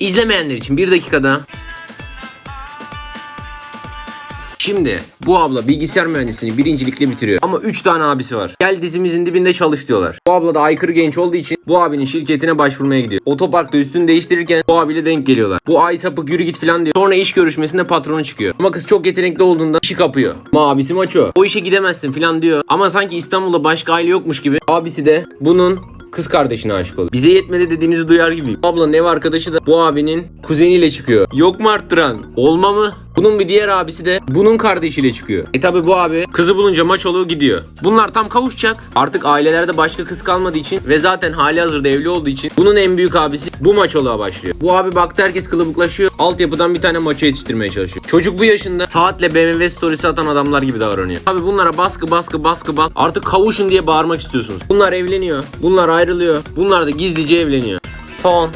İzlemeyenler için bir dakikada. Şimdi bu abla bilgisayar mühendisliğini birincilikle bitiriyor. Ama 3 tane abisi var. Gel dizimizin dibinde çalış diyorlar. Bu abla da aykırı genç olduğu için bu abinin şirketine başvurmaya gidiyor. Otoparkta üstünü değiştirirken bu abiyle denk geliyorlar. Bu ay sapık yürü git falan diyor. Sonra iş görüşmesinde patronu çıkıyor. Ama kız çok yetenekli olduğunda işi kapıyor. Ama abisi maço. O işe gidemezsin falan diyor. Ama sanki İstanbul'da başka aile yokmuş gibi. Abisi de bunun kız kardeşine aşık oluyor. Bize yetmedi dediğimizi duyar gibiyim. Ablanın ev arkadaşı da bu abinin kuzeniyle çıkıyor. Yok mu arttıran? Olma mı? Bunun bir diğer abisi de bunun kardeşiyle çıkıyor. E tabi bu abi kızı bulunca maç oluyor gidiyor. Bunlar tam kavuşacak. Artık ailelerde başka kız kalmadığı için ve zaten hali hazırda evli olduğu için bunun en büyük abisi bu maç oluğa başlıyor. Bu abi baktı herkes kılıbıklaşıyor. Altyapıdan bir tane maça yetiştirmeye çalışıyor. Çocuk bu yaşında saatle BMW storysi atan adamlar gibi davranıyor. Abi bunlara baskı baskı baskı bas. Artık kavuşun diye bağırmak istiyorsunuz. Bunlar evleniyor. Bunlar ayrılıyor. Bunlar da gizlice evleniyor. Son.